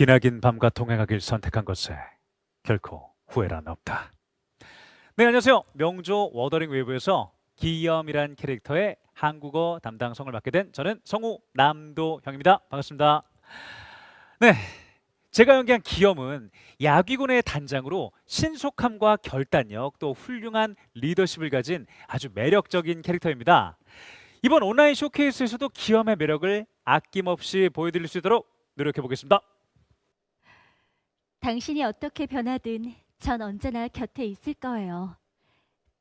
기나긴 밤과 동행하길 선택한 것에 결코 후회란 없다. 네, 안녕하세요. 명조 워더링 웨이브에서 기염이란 캐릭터의 한국어 담당성을 맡게 된 저는 성우 남도형입니다. 반갑습니다. 네, 제가 연기한 기염은 야귀군의 단장으로 신속함과 결단력 또 훌륭한 리더십을 가진 아주 매력적인 캐릭터입니다. 이번 온라인 쇼케이스에서도 기염의 매력을 아낌없이 보여드릴 수 있도록 노력해 보겠습니다. 당신이 어떻게 변하든 전 언제나 곁에 있을 거예요.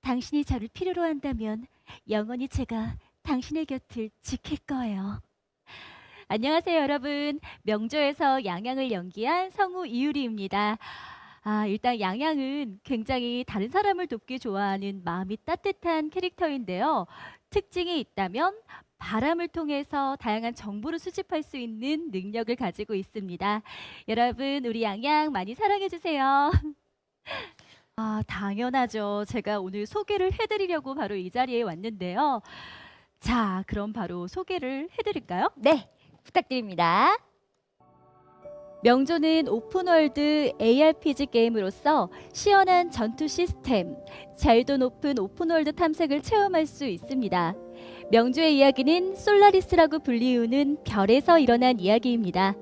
당신이 저를 필요로 한다면 영원히 제가 당신의 곁을 지킬 거예요. 안녕하세요, 여러분. 명조에서 양양을 연기한 성우 이유리입니다. 아, 일단 양양은 굉장히 다른 사람을 돕기 좋아하는 마음이 따뜻한 캐릭터인데요. 특징이 있다면 바람을 통해서 다양한 정보를 수집할 수 있는 능력을 가지고 있습니다. 여러분, 우리 양양 많이 사랑해 주세요. 아, 당연하죠. 제가 오늘 소개를 해드리려고 바로 이 자리에 왔는데요. 자, 그럼 바로 소개를 해드릴까요? 네, 부탁드립니다. 명조는 오픈월드 ARPG 게임으로서 시원한 전투 시스템, 잘도 높은 오픈월드 탐색을 체험할 수 있습니다. 명조의 이야기는 솔라리스라고 불리우는 별에서 일어난 이야기입니다.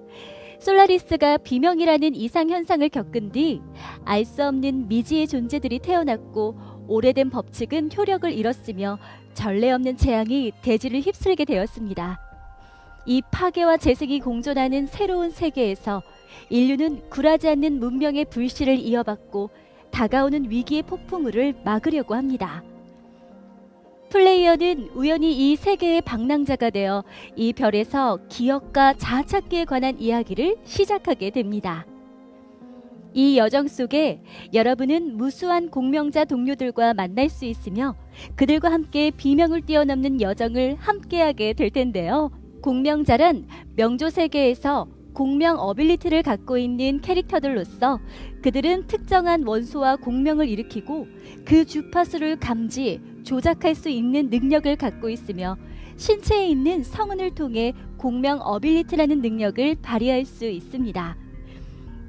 솔라리스가 비명이라는 이상 현상을 겪은 뒤 알 수 없는 미지의 존재들이 태어났고 오래된 법칙은 효력을 잃었으며 전례 없는 재앙이 대지를 휩쓸게 되었습니다. 이 파괴와 재생이 공존하는 새로운 세계에서 인류는 굴하지 않는 문명의 불씨를 이어받고 다가오는 위기의 폭풍우를 막으려고 합니다. 플레이어는 우연히 이 세계의 방랑자가 되어 이 별에서 기억과 자아찾기에 관한 이야기를 시작하게 됩니다. 이 여정 속에 여러분은 무수한 공명자 동료들과 만날 수 있으며 그들과 함께 비명을 뛰어넘는 여정을 함께하게 될 텐데요. 공명자란 명조 세계에서 공명 어빌리티를 갖고 있는 캐릭터들로서 그들은 특정한 원소와 공명을 일으키고 그 주파수를 감지, 조작할 수 있는 능력을 갖고 있으며 신체에 있는 성운을 통해 공명 어빌리티라는 능력을 발휘할 수 있습니다.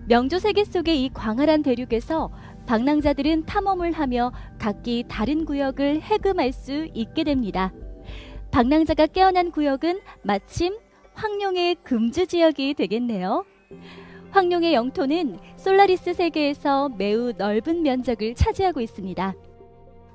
명조 세계 속의 이 광활한 대륙에서 방랑자들은 탐험을 하며 각기 다른 구역을 해금할 수 있게 됩니다. 방랑자가 깨어난 구역은 마침 황룡의 금주 지역이 되겠네요. 황룡의 영토는 솔라리스 세계에서 매우 넓은 면적을 차지하고 있습니다.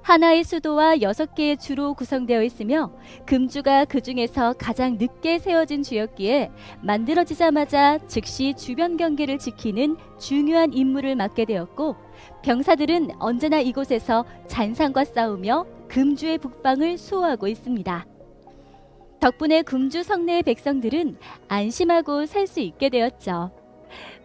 하나의 수도와 여섯 개의 주로 구성되어 있으며 금주가 그 중에서 가장 늦게 세워진 주였기에 만들어지자마자 즉시 주변 경계를 지키는 중요한 임무를 맡게 되었고 병사들은 언제나 이곳에서 잔상과 싸우며 금주의 북방을 수호하고 있습니다. 덕분에 금주 성내의 백성들은 안심하고 살 수 있게 되었죠.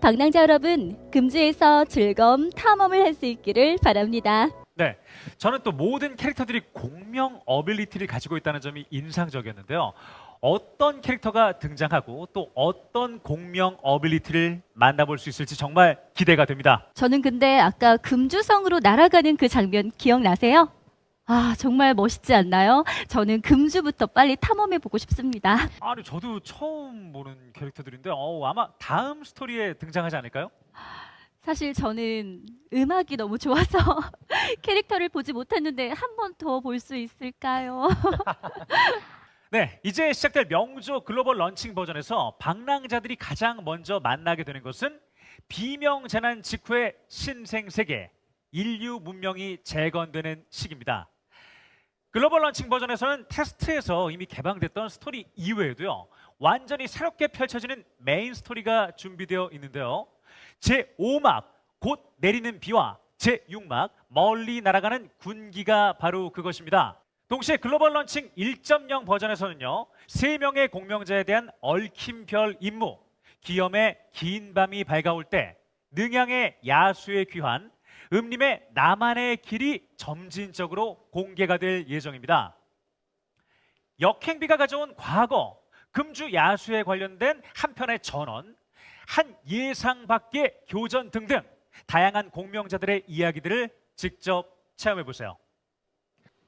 방랑자 여러분, 금주에서 즐거운 탐험을 할 수 있기를 바랍니다. 네, 저는 또 모든 캐릭터들이 공명 어빌리티를 가지고 있다는 점이 인상적이었는데요. 어떤 캐릭터가 등장하고 또 어떤 공명 어빌리티를 만나볼 수 있을지 정말 기대가 됩니다. 저는 근데 아까 금주성으로 날아가는 그 장면 기억나세요? 아, 정말 멋있지 않나요? 저는 금주부터 빨리 탐험해 보고 싶습니다. 아니 저도 처음 보는 캐릭터들인데 어, 아마 다음 스토리에 등장하지 않을까요? 사실 저는 음악이 너무 좋아서 캐릭터를 보지 못했는데 한 번 더 볼 수 있을까요? 네, 이제 시작될 명조 글로벌 런칭 버전에서 방랑자들이 가장 먼저 만나게 되는 것은 비명 재난 직후의 신생 세계, 인류 문명이 재건되는 시기입니다. 글로벌 런칭 버전에서는 테스트에서 이미 개방됐던 스토리 이외에도요. 완전히 새롭게 펼쳐지는 메인 스토리가 준비되어 있는데요. 제 5막 곧 내리는 비와 제 6막 멀리 날아가는 군기가 바로 그것입니다. 동시에 글로벌 런칭 1.0 버전에서는요. 세 명의 공명자에 대한 얽힌별 임무, 기염의 긴 밤이 밝아올 때, 능양의 야수의 귀환, 음림의 나만의 길이 점진적으로 공개가 될 예정입니다. 역행비가 가져온 과거, 금주 야수에 관련된 한 편의 전원, 한 예상 밖의 교전 등등 다양한 공명자들의 이야기들을 직접 체험해 보세요.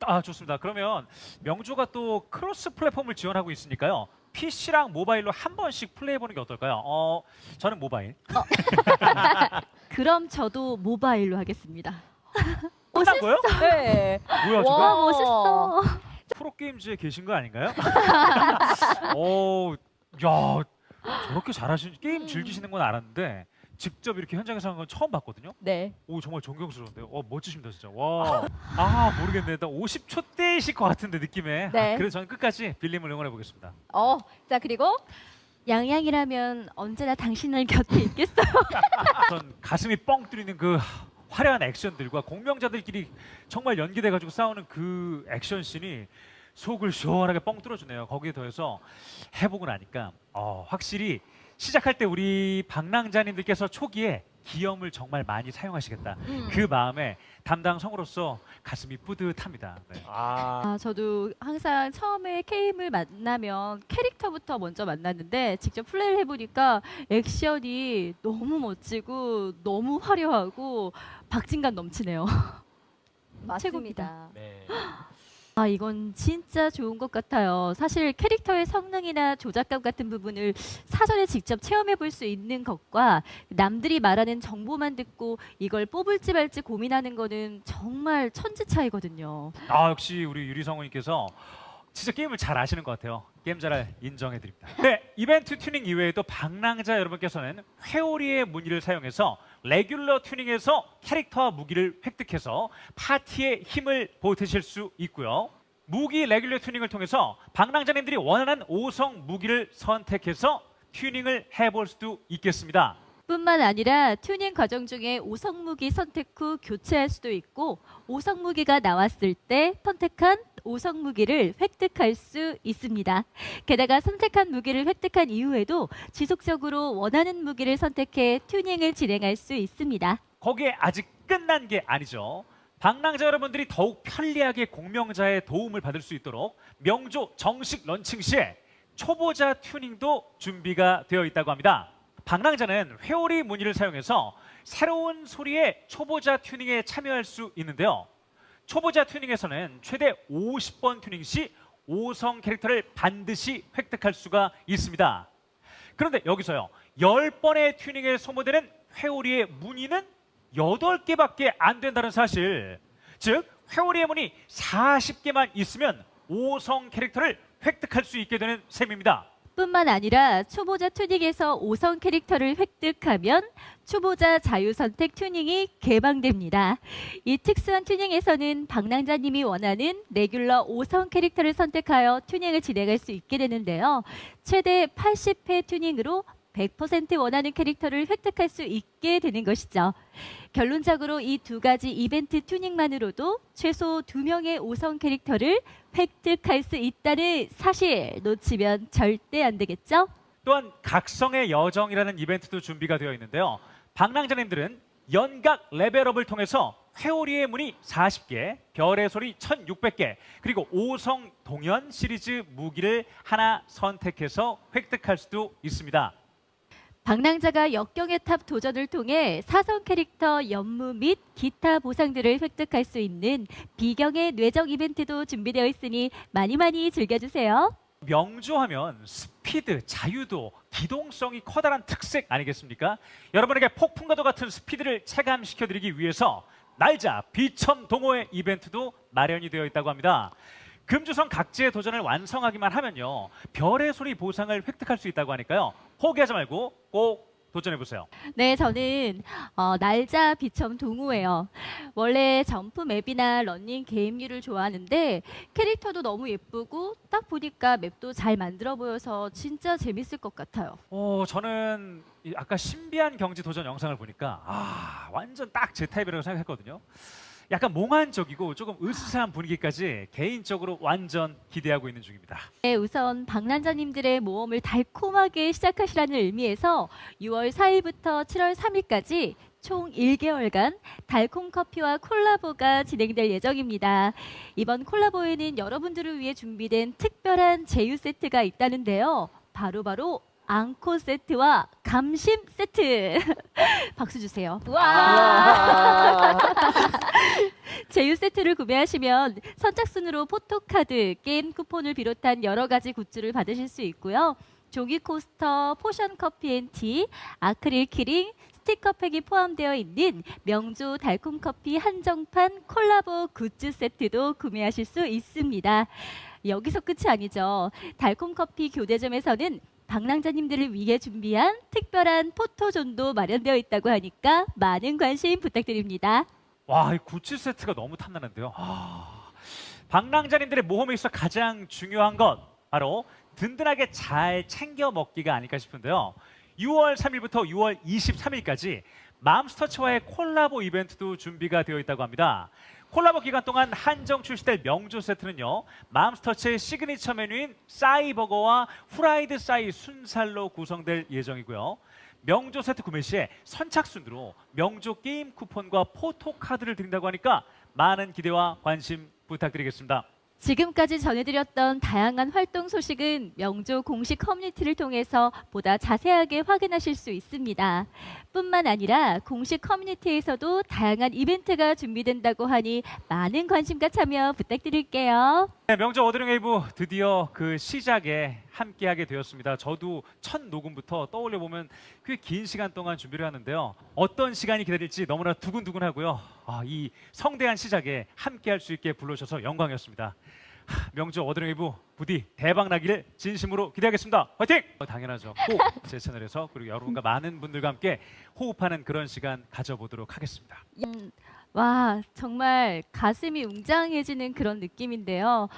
아 좋습니다. 그러면 명조가 또 크로스 플랫폼을 지원하고 있으니까요. PC랑 모바일로 한 번씩 플레이해 보는 게 어떨까요? 어, 저는 모바일. 그럼 저도 모바일로 하겠습니다. 거예요? 네. 뭐야 지금? 와 와. 멋있어. 프로게임즈에 계신 거 아닌가요? 어, 야, 저렇게 잘하시는 게임 즐기시는 건 알았는데 직접 이렇게 현장에서 하는 건 처음 봤거든요. 네. 오 정말 존경스러운데요. 어 멋지십니다 진짜. 와. 아 모르겠네. 나 50초 대이실 것 같은데 느낌에. 네. 아, 그래서 저는 끝까지 빌림을 응원해 보겠습니다. 어, 자 그리고 양양이라면 언제나 당신을 곁에 있겠어요. 전 가슴이 뻥 뚫리는 그 화려한 액션들과 공명자들끼리 정말 연기돼 가지고 싸우는 그 액션 씬이 속을 시원하게 뻥 뚫어주네요. 거기에 더해서 해보고 나니까 어, 확실히 시작할 때 우리 방랑자님들께서 초기에 기염을 정말 많이 사용하시겠다. 음. 그 마음에 담당 성우로서 가슴이 뿌듯합니다. 네. 아, 아, 저도 항상 처음에 게임을 만나면 캐릭터부터 먼저 만났는데 직접 플레이를 해보니까 액션이 너무 멋지고 너무 화려하고 박진감 넘치네요. 맞습니다. 네. 아, 이건 진짜 좋은 것 같아요. 사실 캐릭터의 성능이나 조작감 같은 부분을 사전에 직접 체험해 볼 수 있는 것과 남들이 말하는 정보만 듣고 이걸 뽑을지 말지 고민하는 거는 정말 천지 차이거든요. 아 역시 우리 유리 성우님께서 진짜 게임을 잘 아시는 것 같아요. 게임 잘할 인정해 드립니다. 네 이벤트 튜닝 이외에도 방랑자 여러분께서는 회오리의 무늬를 사용해서 레귤러 튜닝에서 캐릭터와 무기를 획득해서 파티의 힘을 보태실 수 있고요. 무기 레귤러 튜닝을 통해서 방랑자님들이 원하는 5성 무기를 선택해서 튜닝을 해볼 수도 있겠습니다. 뿐만 아니라 튜닝 과정 중에 오성무기 선택 후 교체할 수도 있고 오성무기가 나왔을 때 선택한 오성무기를 획득할 수 있습니다. 게다가 선택한 무기를 획득한 이후에도 지속적으로 원하는 무기를 선택해 튜닝을 진행할 수 있습니다. 거기에 아직 끝난 게 아니죠. 방랑자 여러분들이 더욱 편리하게 공명자의 도움을 받을 수 있도록 명조 정식 런칭 시에 초보자 튜닝도 준비가 되어 있다고 합니다. 방랑자는 회오리 무늬를 사용해서 새로운 소리의 초보자 튜닝에 참여할 수 있는데요. 초보자 튜닝에서는 최대 50번 튜닝 시 5성 캐릭터를 반드시 획득할 수가 있습니다. 그런데 여기서요. 10번의 튜닝에 소모되는 회오리의 무늬는 8개밖에 안 된다는 사실. 즉, 회오리의 무늬 40개만 있으면 5성 캐릭터를 획득할 수 있게 되는 셈입니다. 뿐만 아니라 초보자 튜닝에서 5성 캐릭터를 획득하면 초보자 자유 선택 튜닝이 개방됩니다. 이 특수한 튜닝에서는 방랑자님이 원하는 레귤러 5성 캐릭터를 선택하여 튜닝을 진행할 수 있게 되는데요. 최대 80회 튜닝으로 100% 원하는 캐릭터를 획득할 수 있게 되는 것이죠. 결론적으로 이 두 가지 이벤트 튜닝만으로도 최소 두 명의 5성 캐릭터를 획득할 수 있다는 사실 놓치면 절대 안 되겠죠? 또한 각성의 여정이라는 이벤트도 준비가 되어 있는데요. 방랑자님들은 연각 레벨업을 통해서 회오리의 문이 40개, 별의 소리 1600개, 그리고 5성 동연 시리즈 무기를 하나 선택해서 획득할 수도 있습니다. 방랑자가 역경의 탑 도전을 통해 사성 캐릭터 연무 및 기타 보상들을 획득할 수 있는 비경의 뇌정 이벤트도 준비되어 있으니 많이 많이 즐겨주세요. 명조하면 스피드, 자유도, 기동성이 커다란 특색 아니겠습니까? 여러분에게 폭풍과도 같은 스피드를 체감시켜드리기 위해서 날자 비첨 동호회 이벤트도 마련이 되어 있다고 합니다. 금주성 각지의 도전을 완성하기만 하면요 별의 소리 보상을 획득할 수 있다고 하니까요 포기하지 말고 꼭 도전해 보세요. 네, 저는 어, 날자 비첨 동호예요. 원래 점프 맵이나 러닝 게임류를 좋아하는데 캐릭터도 너무 예쁘고 딱 보니까 맵도 잘 만들어 보여서 진짜 재밌을 것 같아요. 어, 저는 이 아까 신비한 경지 도전 영상을 보니까 아 완전 딱 제 타입이라고 생각했거든요. 약간 몽환적이고 조금 으스스한 분위기까지 개인적으로 완전 기대하고 있는 중입니다. 네, 우선 방랑자님들의 모험을 달콤하게 시작하시라는 의미에서 6월 4일부터 7월 3일까지 총 1개월간 달콤 커피와 콜라보가 진행될 예정입니다. 이번 콜라보에는 여러분들을 위해 준비된 특별한 제휴 세트가 있다는데요. 바로바로 앙코 세트와 감심 세트. 박수 주세요. 와. 제휴 세트를 구매하시면 선착순으로 포토카드, 게임 쿠폰을 비롯한 여러 가지 굿즈를 받으실 수 있고요. 종이 코스터, 포션 커피 앤 티, 아크릴 키링, 스티커 팩이 포함되어 있는 명조 달콤 커피 한정판 콜라보 굿즈 세트도 구매하실 수 있습니다. 여기서 끝이 아니죠. 달콤 커피 교대점에서는 방랑자님들을 위해 준비한 특별한 포토존도 마련되어 있다고 하니까 많은 관심 부탁드립니다. 와, 이 굿즈 세트가 너무 탐나는데요. 아, 방랑자님들의 모험에 있어 가장 중요한 것 바로 든든하게 잘 챙겨 먹기가 아닐까 싶은데요. 6월 3일부터 6월 23일까지 맘스터치와의 콜라보 이벤트도 준비가 되어 있다고 합니다. 콜라보 기간 동안 한정 출시될 명조 세트는요. 맘스터치의 시그니처 메뉴인 싸이 버거와 후라이드 싸이 순살로 구성될 예정이고요. 명조 세트 구매 시에 선착순으로 명조 게임 쿠폰과 포토 카드를 드린다고 하니까 많은 기대와 관심 부탁드리겠습니다. 지금까지 전해드렸던 다양한 활동 소식은 명조 공식 커뮤니티를 통해서 보다 자세하게 확인하실 수 있습니다. 뿐만 아니라 공식 커뮤니티에서도 다양한 이벤트가 준비된다고 하니 많은 관심과 참여 부탁드릴게요. 네, 명조 어드링 웨이브 드디어 그 시작에 함께하게 되었습니다. 저도 첫 녹음부터 떠올려 보면 꽤 긴 시간 동안 준비를 하는데요. 어떤 시간이 기다릴지 너무나 두근두근하고요. 아, 이 성대한 시작에 함께할 수 있게 불러주셔서 영광이었습니다. 어드링 웨이브 부디 대박 나기를 진심으로 기대하겠습니다. 화이팅! 어, 당연하죠. 꼭 제 채널에서 그리고 여러분과 많은 분들과 함께 호흡하는 그런 시간 가져보도록 하겠습니다. 음, 와, 정말 가슴이 웅장해지는 그런 느낌인데요.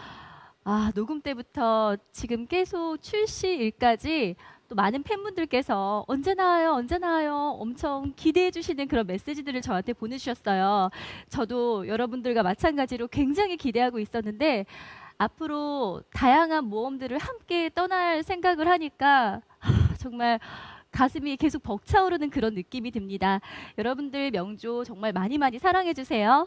아, 녹음 때부터 지금 계속 출시일까지 또 많은 팬분들께서 언제 나와요, 언제 나와요, 엄청 기대해 주시는 그런 메시지들을 저한테 보내주셨어요. 저도 여러분들과 마찬가지로 굉장히 기대하고 있었는데 앞으로 다양한 모험들을 함께 떠날 생각을 하니까 하, 정말 가슴이 계속 벅차오르는 그런 느낌이 듭니다. 여러분들 명조 정말 많이 많이 사랑해 주세요.